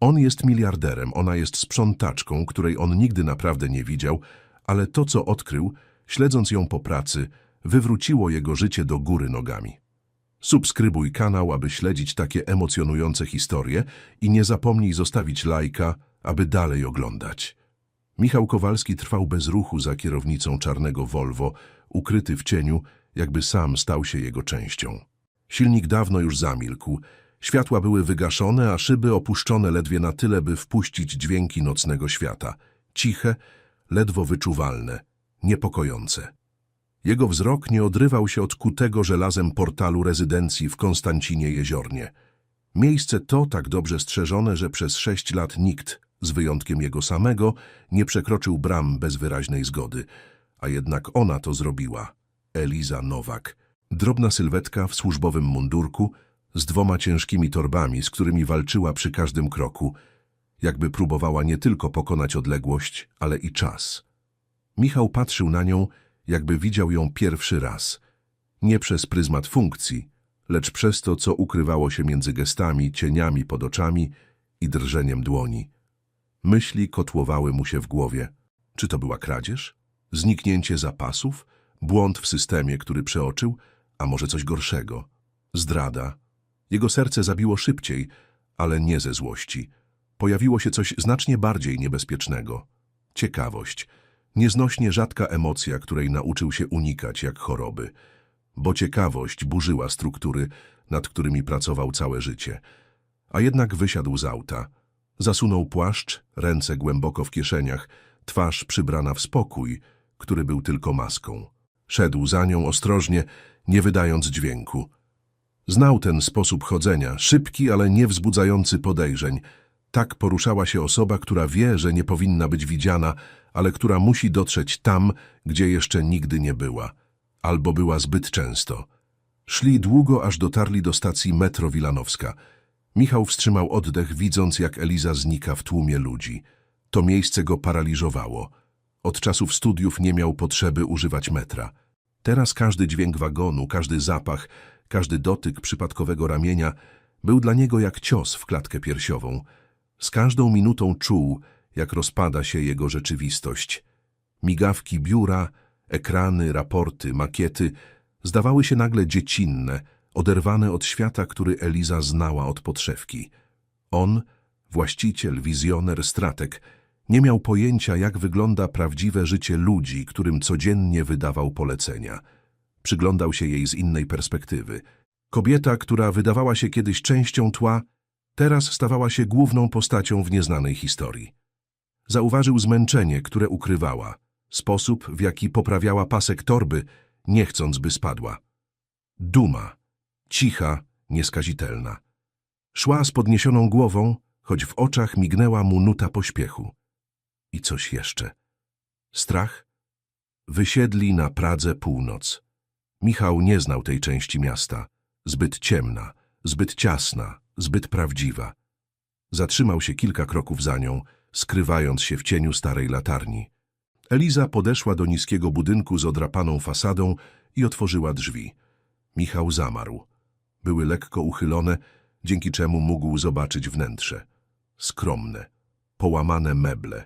On jest miliarderem, ona jest sprzątaczką, której on nigdy naprawdę nie widział, ale to, co odkrył, śledząc ją po pracy, wywróciło jego życie do góry nogami. Subskrybuj kanał, aby śledzić takie emocjonujące historie i nie zapomnij zostawić lajka, aby dalej oglądać. Michał Kowalski trwał bez ruchu za kierownicą czarnego Volvo, ukryty w cieniu, jakby sam stał się jego częścią. Silnik dawno już zamilkł, światła były wygaszone, a szyby opuszczone ledwie na tyle, by wpuścić dźwięki nocnego świata. Ciche, ledwo wyczuwalne, niepokojące. Jego wzrok nie odrywał się od kutego żelazem portalu rezydencji w Konstancinie Jeziornie. Miejsce to tak dobrze strzeżone, że przez sześć lat nikt, z wyjątkiem jego samego, nie przekroczył bram bez wyraźnej zgody. A jednak ona to zrobiła. Eliza Nowak. Drobna sylwetka w służbowym mundurku, z dwoma ciężkimi torbami, z którymi walczyła przy każdym kroku, jakby próbowała nie tylko pokonać odległość, ale i czas. Michał patrzył na nią, jakby widział ją pierwszy raz. Nie przez pryzmat funkcji, lecz przez to, co ukrywało się między gestami, cieniami pod oczami i drżeniem dłoni. Myśli kotłowały mu się w głowie. Czy to była kradzież? Zniknięcie zapasów? Błąd w systemie, który przeoczył? A może coś gorszego? Zdrada. Jego serce zabiło szybciej, ale nie ze złości. Pojawiło się coś znacznie bardziej niebezpiecznego. Ciekawość. Nieznośnie rzadka emocja, której nauczył się unikać jak choroby. Bo ciekawość burzyła struktury, nad którymi pracował całe życie. A jednak wysiadł z auta. Zasunął płaszcz, ręce głęboko w kieszeniach, twarz przybrana w spokój, który był tylko maską. Szedł za nią ostrożnie, nie wydając dźwięku. Znał ten sposób chodzenia, szybki, ale nie wzbudzający podejrzeń. Tak poruszała się osoba, która wie, że nie powinna być widziana, ale która musi dotrzeć tam, gdzie jeszcze nigdy nie była. Albo była zbyt często. Szli długo, aż dotarli do stacji metro Wilanowska. Michał wstrzymał oddech, widząc, jak Eliza znika w tłumie ludzi. To miejsce go paraliżowało. Od czasów studiów nie miał potrzeby używać metra. Teraz każdy dźwięk wagonu, każdy zapach, każdy dotyk przypadkowego ramienia był dla niego jak cios w klatkę piersiową. Z każdą minutą czuł, jak rozpada się jego rzeczywistość. Migawki biura, ekrany, raporty, makiety zdawały się nagle dziecinne, oderwane od świata, który Eliza znała od podszewki. On, właściciel, wizjoner, strateg, nie miał pojęcia, jak wygląda prawdziwe życie ludzi, którym codziennie wydawał polecenia. Przyglądał się jej z innej perspektywy. Kobieta, która wydawała się kiedyś częścią tła, teraz stawała się główną postacią w nieznanej historii. Zauważył zmęczenie, które ukrywała, sposób, w jaki poprawiała pasek torby, nie chcąc, by spadła. Duma, cicha, nieskazitelna. Szła z podniesioną głową, choć w oczach mignęła mu nuta pośpiechu. I coś jeszcze. Strach? Wysiedli na Pradze północ. Michał nie znał tej części miasta. Zbyt ciemna, zbyt ciasna, zbyt prawdziwa. Zatrzymał się kilka kroków za nią, skrywając się w cieniu starej latarni. Eliza podeszła do niskiego budynku z odrapaną fasadą i otworzyła drzwi. Michał zamarł. Były lekko uchylone, dzięki czemu mógł zobaczyć wnętrze. Skromne, połamane meble.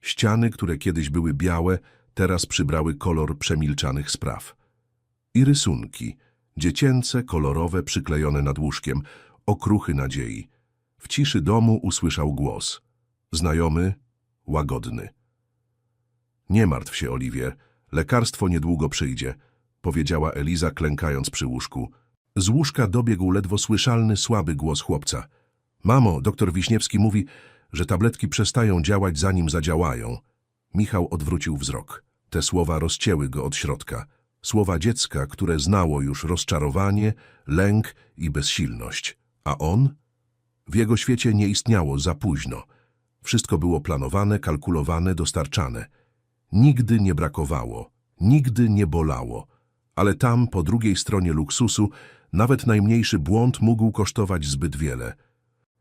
Ściany, które kiedyś były białe, teraz przybrały kolor przemilczanych spraw. I rysunki, dziecięce, kolorowe, przyklejone nad łóżkiem, okruchy nadziei. W ciszy domu usłyszał głos. Znajomy, łagodny. Nie martw się, Oliwier, lekarstwo niedługo przyjdzie, powiedziała Eliza, klękając przy łóżku. Z łóżka dobiegł ledwo słyszalny, słaby głos chłopca. Mamo, doktor Wiśniewski mówi, że tabletki przestają działać, zanim zadziałają. Michał odwrócił wzrok. Te słowa rozcięły go od środka. Słowa dziecka, które znało już rozczarowanie, lęk i bezsilność. A on? W jego świecie nie istniało za późno. Wszystko było planowane, kalkulowane, dostarczane. Nigdy nie brakowało, nigdy nie bolało. Ale tam, po drugiej stronie luksusu, nawet najmniejszy błąd mógł kosztować zbyt wiele.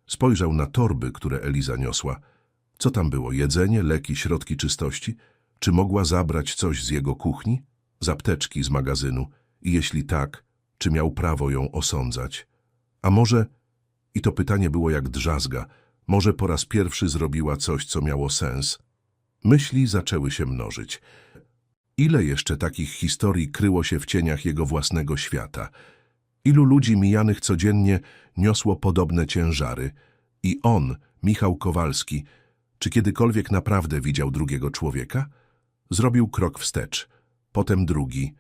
Spojrzał na torby, które Eliza niosła. Co tam było? Jedzenie, leki, środki czystości? Czy mogła zabrać coś z jego kuchni? Z apteczki z magazynu? I jeśli tak, czy miał prawo ją osądzać? A może... I to pytanie było jak drzazga. Może po raz pierwszy zrobiła coś, co miało sens. Myśli zaczęły się mnożyć. Ile jeszcze takich historii kryło się w cieniach jego własnego świata? Ilu ludzi mijanych codziennie niosło podobne ciężary? I on, Michał Kowalski, czy kiedykolwiek naprawdę widział drugiego człowieka? Zrobił krok wstecz, potem drugi.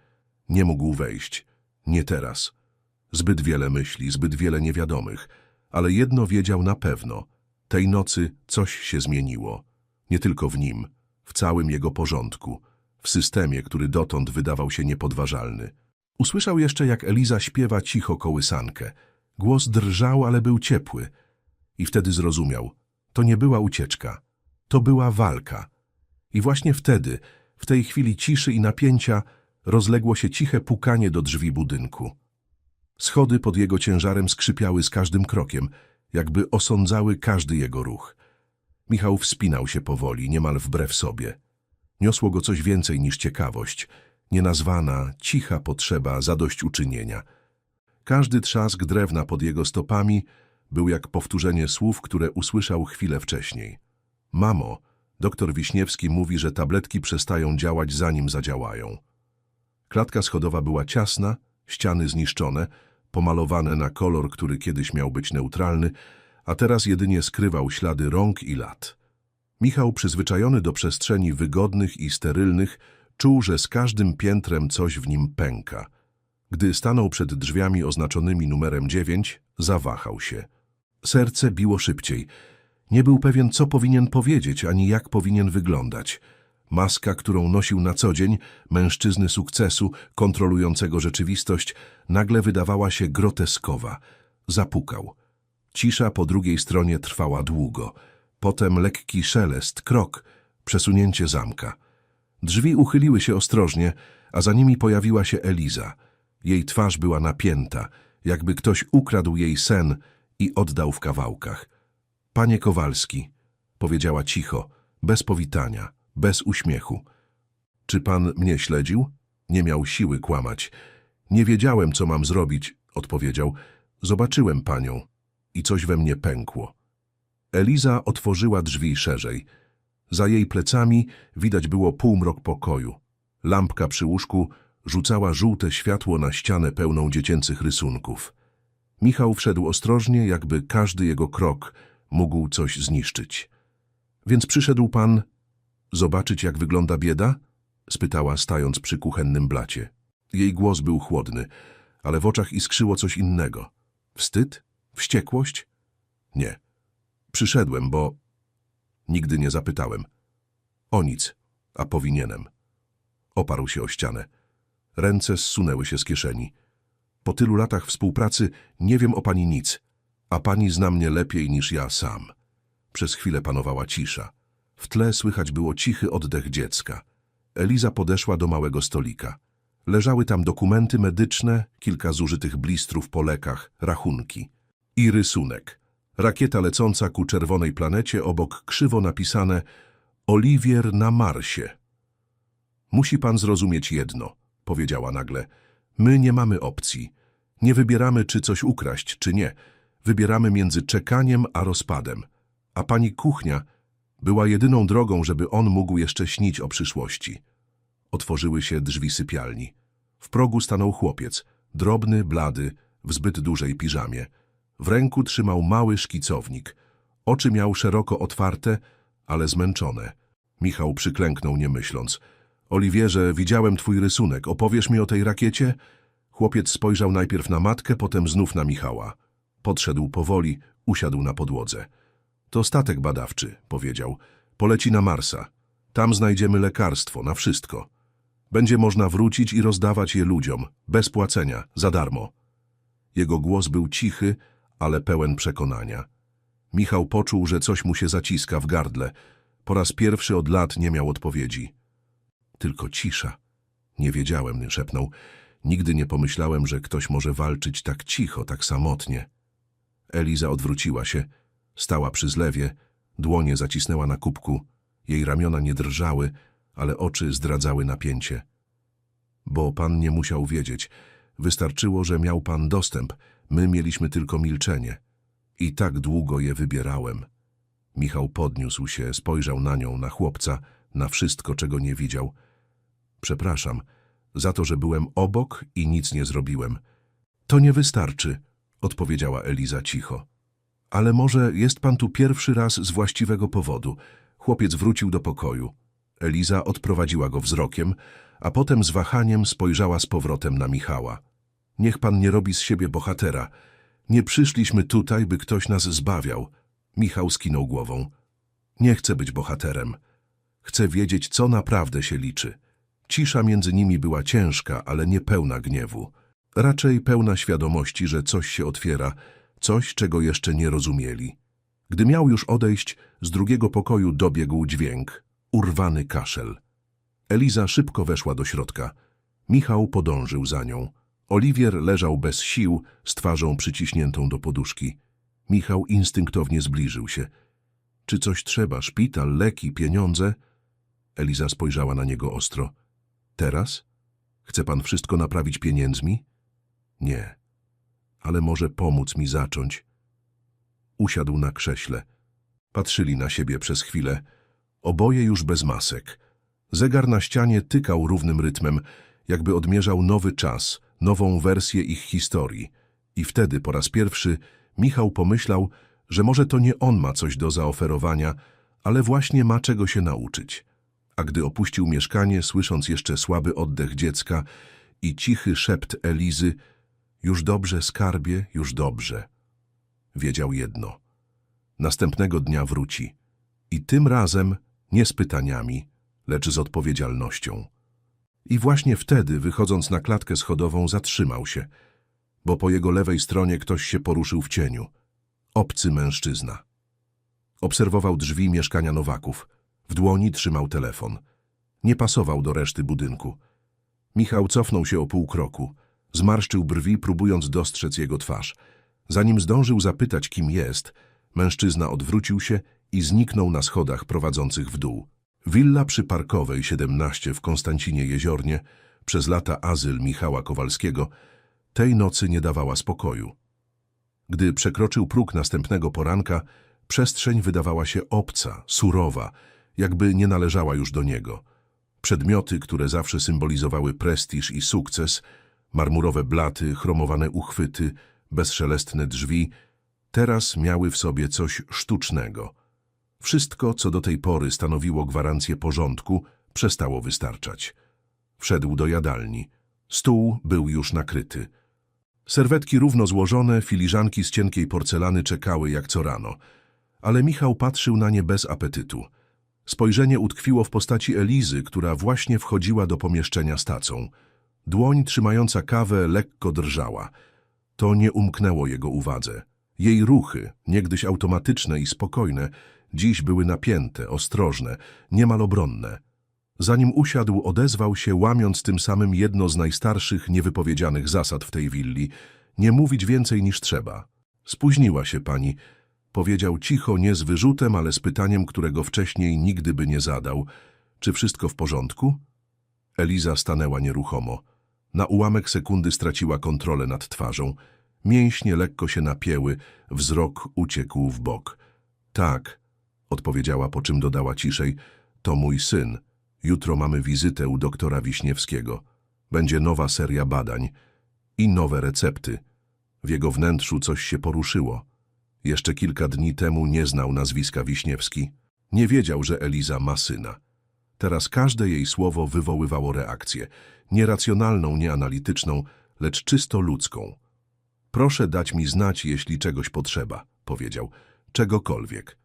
Nie mógł wejść. Nie teraz. Zbyt wiele myśli, zbyt wiele niewiadomych. Ale jedno wiedział na pewno. Tej nocy coś się zmieniło. Nie tylko w nim, w całym jego porządku, w systemie, który dotąd wydawał się niepodważalny. Usłyszał jeszcze, jak Eliza śpiewa cicho kołysankę. Głos drżał, ale był ciepły. I wtedy zrozumiał. To nie była ucieczka. To była walka. I właśnie wtedy, w tej chwili ciszy i napięcia, rozległo się ciche pukanie do drzwi budynku. Schody pod jego ciężarem skrzypiały z każdym krokiem, jakby osądzały każdy jego ruch. Michał wspinał się powoli, niemal wbrew sobie. Niosło go coś więcej niż ciekawość, nienazwana, cicha potrzeba zadośćuczynienia. Każdy trzask drewna pod jego stopami był jak powtórzenie słów, które usłyszał chwilę wcześniej. Mamo, doktor Wiśniewski mówi, że tabletki przestają działać zanim zadziałają. Klatka schodowa była ciasna, ściany zniszczone, pomalowane na kolor, który kiedyś miał być neutralny, a teraz jedynie skrywał ślady rąk i lat. Michał, przyzwyczajony do przestrzeni wygodnych i sterylnych, czuł, że z każdym piętrem coś w nim pęka. Gdy stanął przed drzwiami oznaczonymi numerem dziewięć, zawahał się. Serce biło szybciej. Nie był pewien, co powinien powiedzieć, ani jak powinien wyglądać. Maska, którą nosił na co dzień, mężczyzny sukcesu, kontrolującego rzeczywistość, nagle wydawała się groteskowa. Zapukał. Cisza po drugiej stronie trwała długo. Potem lekki szelest, krok, przesunięcie zamka. Drzwi uchyliły się ostrożnie, a za nimi pojawiła się Eliza. Jej twarz była napięta, jakby ktoś ukradł jej sen i oddał w kawałkach. Panie Kowalski, powiedziała cicho, bez powitania, bez uśmiechu. Czy pan mnie śledził? Nie miał siły kłamać. Nie wiedziałem, co mam zrobić, odpowiedział. Zobaczyłem panią i coś we mnie pękło. Eliza otworzyła drzwi szerzej. Za jej plecami widać było półmrok pokoju. Lampka przy łóżku rzucała żółte światło na ścianę pełną dziecięcych rysunków. Michał wszedł ostrożnie, jakby każdy jego krok mógł coś zniszczyć. Więc przyszedł pan zobaczyć, jak wygląda bieda? spytała, stając przy kuchennym blacie. Jej głos był chłodny, ale w oczach iskrzyło coś innego. Wstyd? Wściekłość? Nie. Przyszedłem, bo... Nigdy nie zapytałem. O nic, a powinienem. Oparł się o ścianę. Ręce zsunęły się z kieszeni. Po tylu latach współpracy nie wiem o pani nic, a pani zna mnie lepiej niż ja sam. Przez chwilę panowała cisza. W tle słychać było cichy oddech dziecka. Eliza podeszła do małego stolika. Leżały tam dokumenty medyczne, kilka zużytych blistrów po lekach, rachunki. I rysunek. Rakieta lecąca ku czerwonej planecie, obok krzywo napisane Oliwier na Marsie. Musi pan zrozumieć jedno, powiedziała nagle. My nie mamy opcji. Nie wybieramy, czy coś ukraść, czy nie. Wybieramy między czekaniem a rozpadem. A pani kuchnia była jedyną drogą, żeby on mógł jeszcze śnić o przyszłości. Otworzyły się drzwi sypialni. W progu stanął chłopiec, drobny, blady, w zbyt dużej piżamie. W ręku trzymał mały szkicownik. Oczy miał szeroko otwarte, ale zmęczone. Michał przyklęknął, nie myśląc. Oliwierze, widziałem twój rysunek. Opowiesz mi o tej rakiecie? Chłopiec spojrzał najpierw na matkę, potem znów na Michała. Podszedł powoli, usiadł na podłodze. To statek badawczy, powiedział. Poleci na Marsa. Tam znajdziemy lekarstwo, na wszystko. Będzie można wrócić i rozdawać je ludziom, bez płacenia, za darmo. Jego głos był cichy, ale pełen przekonania. Michał poczuł, że coś mu się zaciska w gardle. Po raz pierwszy od lat nie miał odpowiedzi. Tylko cisza. Nie wiedziałem, szepnął. Nigdy nie pomyślałem, że ktoś może walczyć tak cicho, tak samotnie. Eliza odwróciła się, stała przy zlewie, dłonie zacisnęła na kubku. Jej ramiona nie drżały, ale oczy zdradzały napięcie. Bo pan nie musiał wiedzieć. Wystarczyło, że miał pan dostęp. My mieliśmy tylko milczenie. I tak długo je wybierałem. Michał podniósł się, spojrzał na nią, na chłopca, na wszystko, czego nie widział. Przepraszam, za to, że byłem obok i nic nie zrobiłem. To nie wystarczy, odpowiedziała Eliza cicho. Ale może jest pan tu pierwszy raz z właściwego powodu. Chłopiec wrócił do pokoju. Eliza odprowadziła go wzrokiem, a potem z wahaniem spojrzała z powrotem na Michała. Niech pan nie robi z siebie bohatera. Nie przyszliśmy tutaj, by ktoś nas zbawiał. Michał skinął głową. Nie chcę być bohaterem. Chcę wiedzieć, co naprawdę się liczy. Cisza między nimi była ciężka, ale nie pełna gniewu. Raczej pełna świadomości, że coś się otwiera, coś, czego jeszcze nie rozumieli. Gdy miał już odejść, z drugiego pokoju dobiegł dźwięk. Urwany kaszel. Eliza szybko weszła do środka. Michał podążył za nią. Oliwier leżał bez sił, z twarzą przyciśniętą do poduszki. Michał instynktownie zbliżył się. Czy coś trzeba? Szpital, leki, pieniądze? Eliza spojrzała na niego ostro. Teraz? Chce pan wszystko naprawić pieniędzmi? Nie. Ale może pomóc mi zacząć. Usiadł na krześle. Patrzyli na siebie przez chwilę. Oboje już bez masek. Zegar na ścianie tykał równym rytmem, jakby odmierzał nowy czas, nową wersję ich historii. I wtedy po raz pierwszy Michał pomyślał, że może to nie on ma coś do zaoferowania, ale właśnie ma czego się nauczyć. A gdy opuścił mieszkanie, słysząc jeszcze słaby oddech dziecka i cichy szept Elizy, już dobrze, skarbie, już dobrze. Wiedział jedno. Następnego dnia wróci. I tym razem nie z pytaniami, lecz z odpowiedzialnością. I właśnie wtedy, wychodząc na klatkę schodową, zatrzymał się, bo po jego lewej stronie ktoś się poruszył w cieniu. Obcy mężczyzna. Obserwował drzwi mieszkania Nowaków. W dłoni trzymał telefon. Nie pasował do reszty budynku. Michał cofnął się o pół kroku. Zmarszczył brwi, próbując dostrzec jego twarz. Zanim zdążył zapytać, kim jest, mężczyzna odwrócił się i zniknął na schodach prowadzących w dół. Willa przyparkowej 17 w Konstancinie Jeziornie, przez lata azyl Michała Kowalskiego, tej nocy nie dawała spokoju. Gdy przekroczył próg następnego poranka, przestrzeń wydawała się obca, surowa, jakby nie należała już do niego. Przedmioty, które zawsze symbolizowały prestiż i sukces, marmurowe blaty, chromowane uchwyty, bezszelestne drzwi, teraz miały w sobie coś sztucznego. Wszystko, co do tej pory stanowiło gwarancję porządku, przestało wystarczać. Wszedł do jadalni. Stół był już nakryty. Serwetki równo złożone, filiżanki z cienkiej porcelany czekały jak co rano. Ale Michał patrzył na nie bez apetytu. Spojrzenie utkwiło w postaci Elizy, która właśnie wchodziła do pomieszczenia z tacą. Dłoń trzymająca kawę lekko drżała. To nie umknęło jego uwadze. Jej ruchy, niegdyś automatyczne i spokojne, dziś były napięte, ostrożne, niemal obronne. Zanim usiadł, odezwał się, łamiąc tym samym jedno z najstarszych, niewypowiedzianych zasad w tej willi – nie mówić więcej niż trzeba. Spóźniła się pani, powiedział cicho, nie z wyrzutem, ale z pytaniem, którego wcześniej nigdy by nie zadał. Czy wszystko w porządku? Eliza stanęła nieruchomo. Na ułamek sekundy straciła kontrolę nad twarzą. Mięśnie lekko się napięły, wzrok uciekł w bok. Tak, odpowiedziała, po czym dodała ciszej, to mój syn. Jutro mamy wizytę u doktora Wiśniewskiego. Będzie nowa seria badań i nowe recepty. W jego wnętrzu coś się poruszyło. Jeszcze kilka dni temu nie znał nazwiska Wiśniewski. Nie wiedział, że Eliza ma syna. Teraz każde jej słowo wywoływało reakcję. Nieracjonalną, nieanalityczną, lecz czysto ludzką. Proszę dać mi znać, jeśli czegoś potrzeba, powiedział. Czegokolwiek.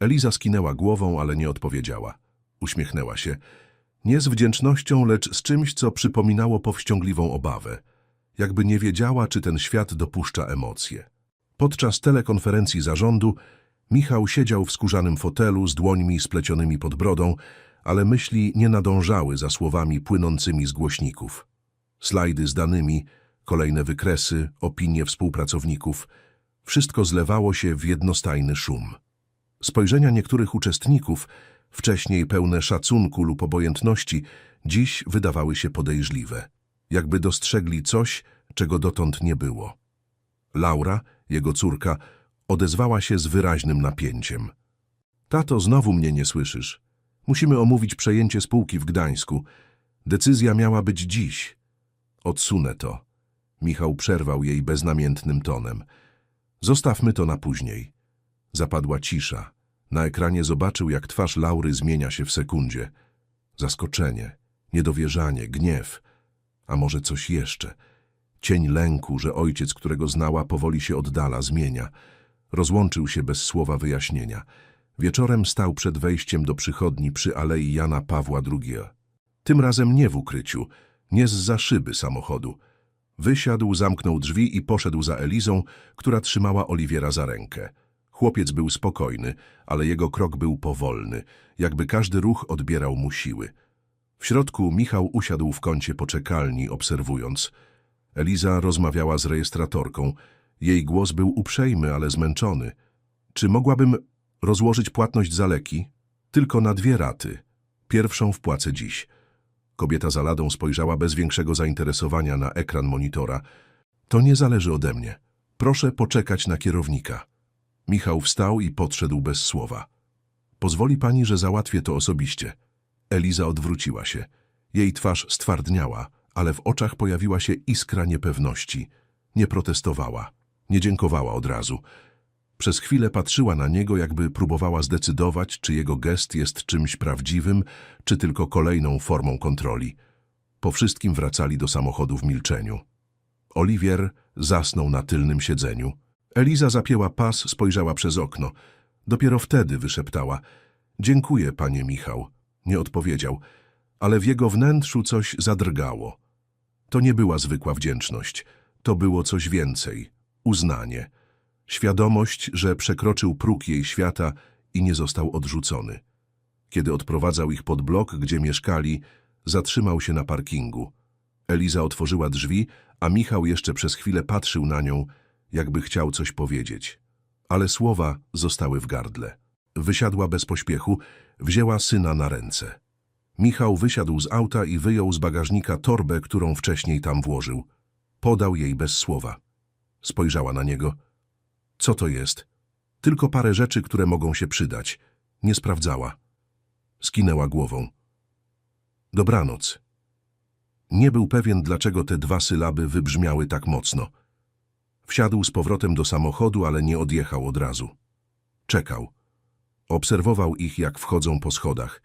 Eliza skinęła głową, ale nie odpowiedziała. Uśmiechnęła się. Nie z wdzięcznością, lecz z czymś, co przypominało powściągliwą obawę. Jakby nie wiedziała, czy ten świat dopuszcza emocje. Podczas telekonferencji zarządu Michał siedział w skórzanym fotelu z dłońmi splecionymi pod brodą, ale myśli nie nadążały za słowami płynącymi z głośników. Slajdy z danymi, kolejne wykresy, opinie współpracowników – wszystko zlewało się w jednostajny szum. Spojrzenia niektórych uczestników, wcześniej pełne szacunku lub obojętności, dziś wydawały się podejrzliwe, jakby dostrzegli coś, czego dotąd nie było. Laura, jego córka, odezwała się z wyraźnym napięciem. Tato, znowu mnie nie słyszysz. Musimy omówić przejęcie spółki w Gdańsku. Decyzja miała być dziś. Odsunę to. Michał przerwał jej beznamiętnym tonem. Zostawmy to na później. Zapadła cisza. Na ekranie zobaczył, jak twarz Laury zmienia się w sekundzie. Zaskoczenie, niedowierzanie, gniew, a może coś jeszcze. Cień lęku, że ojciec, którego znała, powoli się oddala, zmienia. Rozłączył się bez słowa wyjaśnienia. Wieczorem stał przed wejściem do przychodni przy Alei Jana Pawła II. Tym razem nie w ukryciu, nie z za szyby samochodu. Wysiadł, zamknął drzwi i poszedł za Elizą, która trzymała Oliwiera za rękę. Chłopiec był spokojny, ale jego krok był powolny, jakby każdy ruch odbierał mu siły. W środku Michał usiadł w kącie poczekalni, obserwując. Eliza rozmawiała z rejestratorką. Jej głos był uprzejmy, ale zmęczony. Czy mogłabym rozłożyć płatność za leki? Tylko na dwie raty. Pierwszą wpłacę dziś. Kobieta za ladą spojrzała bez większego zainteresowania na ekran monitora. To nie zależy ode mnie. Proszę poczekać na kierownika. Michał wstał i podszedł bez słowa. Pozwoli pani, że załatwię to osobiście. Eliza odwróciła się. Jej twarz stwardniała, ale w oczach pojawiła się iskra niepewności. Nie protestowała, nie dziękowała od razu. Przez chwilę patrzyła na niego, jakby próbowała zdecydować, czy jego gest jest czymś prawdziwym, czy tylko kolejną formą kontroli. Po wszystkim wracali do samochodu w milczeniu. Oliwier zasnął na tylnym siedzeniu. Eliza zapięła pas, spojrzała przez okno. Dopiero wtedy wyszeptała. Dziękuję, panie Michał. Nie odpowiedział, ale w jego wnętrzu coś zadrgało. To nie była zwykła wdzięczność. To było coś więcej. Uznanie. Świadomość, że przekroczył próg jej świata i nie został odrzucony. Kiedy odprowadzał ich pod blok, gdzie mieszkali, zatrzymał się na parkingu. Eliza otworzyła drzwi, a Michał jeszcze przez chwilę patrzył na nią, jakby chciał coś powiedzieć. Ale słowa zostały w gardle. Wysiadła bez pośpiechu, wzięła syna na ręce. Michał wysiadł z auta i wyjął z bagażnika torbę, którą wcześniej tam włożył. Podał jej bez słowa. Spojrzała na niego. Co to jest? Tylko parę rzeczy, które mogą się przydać. Nie sprawdzała. Skinęła głową. Dobranoc. Nie był pewien, dlaczego te dwa sylaby wybrzmiały tak mocno. Wsiadł z powrotem do samochodu, ale nie odjechał od razu. Czekał. Obserwował ich, jak wchodzą po schodach.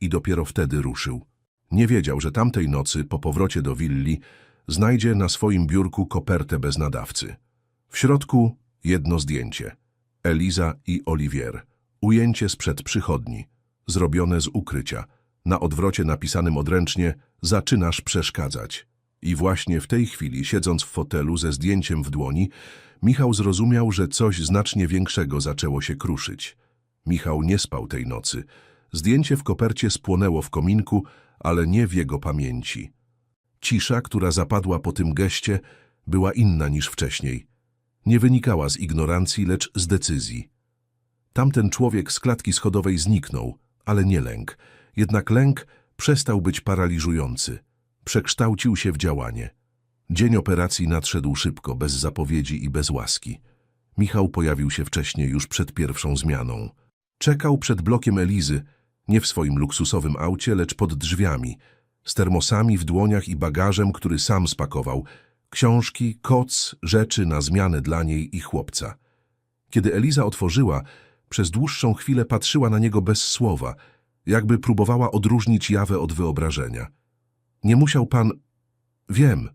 I dopiero wtedy ruszył. Nie wiedział, że tamtej nocy, po powrocie do willi, znajdzie na swoim biurku kopertę bez nadawcy. W środku jedno zdjęcie. Eliza i Olivier. Ujęcie sprzed przychodni. Zrobione z ukrycia. Na odwrocie napisanym odręcznie Zaczynasz przeszkadzać. I właśnie w tej chwili, siedząc w fotelu ze zdjęciem w dłoni, Michał zrozumiał, że coś znacznie większego zaczęło się kruszyć. Michał nie spał tej nocy. Zdjęcie w kopercie spłonęło w kominku, ale nie w jego pamięci. Cisza, która zapadła po tym geście, była inna niż wcześniej. Nie wynikała z ignorancji, lecz z decyzji. Tamten człowiek z klatki schodowej zniknął, ale nie lęk. Jednak lęk przestał być paraliżujący. Przekształcił się w działanie. Dzień operacji nadszedł szybko, bez zapowiedzi i bez łaski. Michał pojawił się wcześniej, już przed pierwszą zmianą. Czekał przed blokiem Elizy, nie w swoim luksusowym aucie, lecz pod drzwiami, z termosami w dłoniach i bagażem, który sam spakował, książki, koc, rzeczy na zmianę dla niej i chłopca. Kiedy Eliza otworzyła, przez dłuższą chwilę patrzyła na niego bez słowa, jakby próbowała odróżnić jawę od wyobrażenia. Nie musiał pan... Wiem.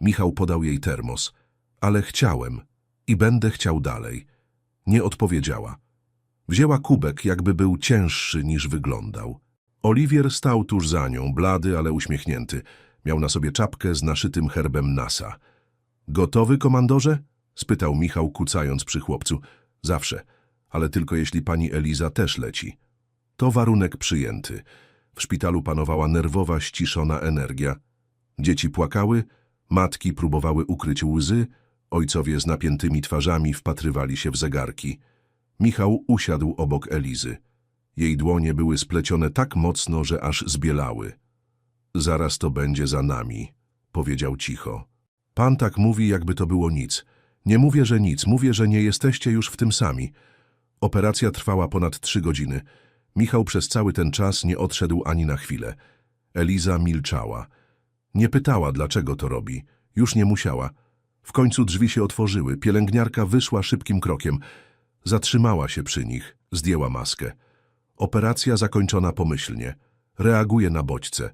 Michał podał jej termos. Ale chciałem. I będę chciał dalej. Nie odpowiedziała. Wzięła kubek, jakby był cięższy niż wyglądał. Oliwier stał tuż za nią, blady, ale uśmiechnięty. Miał na sobie czapkę z naszytym herbem NASA. Gotowy, komandorze? spytał Michał, kucając przy chłopcu. Zawsze, ale tylko jeśli pani Eliza też leci. To warunek przyjęty. W szpitalu panowała nerwowa, ściszona energia. Dzieci płakały, matki próbowały ukryć łzy, ojcowie z napiętymi twarzami wpatrywali się w zegarki. Michał usiadł obok Elizy. Jej dłonie były splecione tak mocno, że aż zbielały. Zaraz to będzie za nami, powiedział cicho. Pan tak mówi, jakby to było nic. Nie mówię, że nic, mówię, że nie jesteście już w tym sami. Operacja trwała ponad trzy godziny. Michał przez cały ten czas nie odszedł ani na chwilę. Eliza milczała. Nie pytała, dlaczego to robi. Już nie musiała. W końcu drzwi się otworzyły. Pielęgniarka wyszła szybkim krokiem. Zatrzymała się przy nich. Zdjęła maskę. Operacja zakończona pomyślnie. Reaguje na bodźce.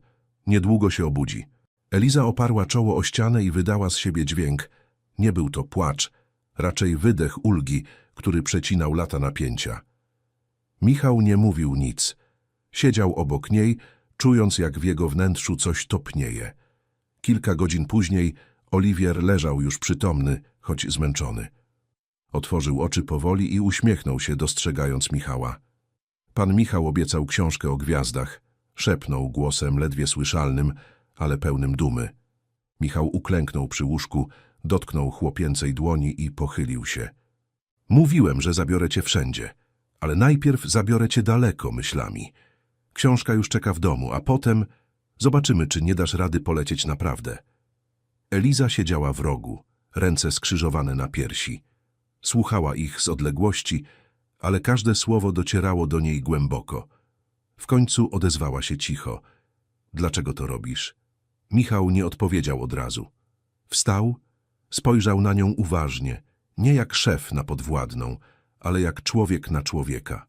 Niedługo się obudzi. Eliza oparła czoło o ścianę i wydała z siebie dźwięk. Nie był to płacz, raczej wydech ulgi, który przecinał lata napięcia. Michał nie mówił nic. Siedział obok niej, czując jak w jego wnętrzu coś topnieje. Kilka godzin później Oliwier leżał już przytomny, choć zmęczony. Otworzył oczy powoli i uśmiechnął się, dostrzegając Michała. Pan Michał obiecał książkę o gwiazdach. Szepnął głosem ledwie słyszalnym, ale pełnym dumy. Michał uklęknął przy łóżku, dotknął chłopięcej dłoni i pochylił się. Mówiłem, że zabiorę cię wszędzie, ale najpierw zabiorę cię daleko myślami. Książka już czeka w domu, a potem zobaczymy, czy nie dasz rady polecieć naprawdę. Eliza siedziała w rogu, ręce skrzyżowane na piersi. Słuchała ich z odległości, ale każde słowo docierało do niej głęboko. W końcu odezwała się cicho. Dlaczego to robisz? Michał nie odpowiedział od razu. Wstał, spojrzał na nią uważnie, nie jak szef na podwładną, ale jak człowiek na człowieka.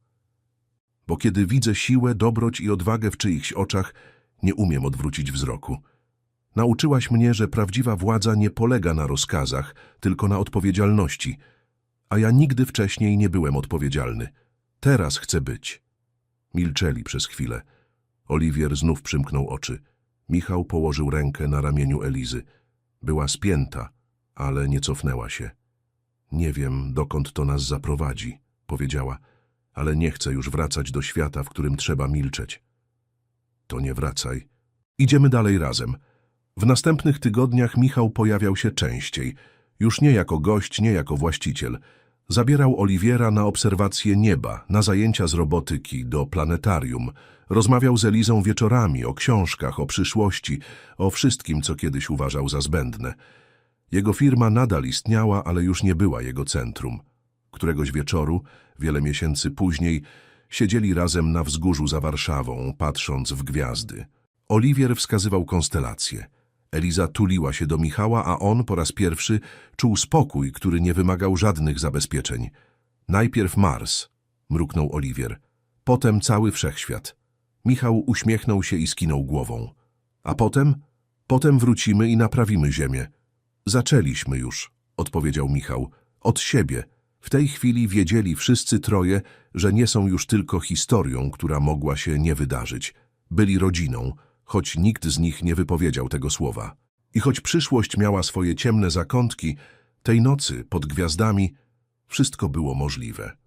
Bo kiedy widzę siłę, dobroć i odwagę w czyichś oczach, nie umiem odwrócić wzroku. Nauczyłaś mnie, że prawdziwa władza nie polega na rozkazach, tylko na odpowiedzialności, a ja nigdy wcześniej nie byłem odpowiedzialny. Teraz chcę być. Milczeli przez chwilę. Oliwier znów przymknął oczy. Michał położył rękę na ramieniu Elizy. Była spięta, ale nie cofnęła się. Nie wiem, dokąd to nas zaprowadzi, powiedziała, ale nie chcę już wracać do świata, w którym trzeba milczeć. To nie wracaj. Idziemy dalej razem. W następnych tygodniach Michał pojawiał się częściej. Już nie jako gość, nie jako właściciel. Zabierał Oliwiera na obserwacje nieba, na zajęcia z robotyki, do planetarium. Rozmawiał z Elizą wieczorami o książkach, o przyszłości, o wszystkim, co kiedyś uważał za zbędne. Jego firma nadal istniała, ale już nie była jego centrum. Któregoś wieczoru, wiele miesięcy później, siedzieli razem na wzgórzu za Warszawą, patrząc w gwiazdy. Oliwier wskazywał konstelacje. Eliza tuliła się do Michała, a on po raz pierwszy czuł spokój, który nie wymagał żadnych zabezpieczeń. Najpierw Mars, mruknął Oliwier. Potem cały wszechświat. Michał uśmiechnął się i skinął głową. A potem? Potem wrócimy i naprawimy Ziemię. Zaczęliśmy już, odpowiedział Michał. Od siebie. W tej chwili wiedzieli wszyscy troje, że nie są już tylko historią, która mogła się nie wydarzyć. Byli rodziną, choć nikt z nich nie wypowiedział tego słowa. I choć przyszłość miała swoje ciemne zakątki, tej nocy pod gwiazdami wszystko było możliwe.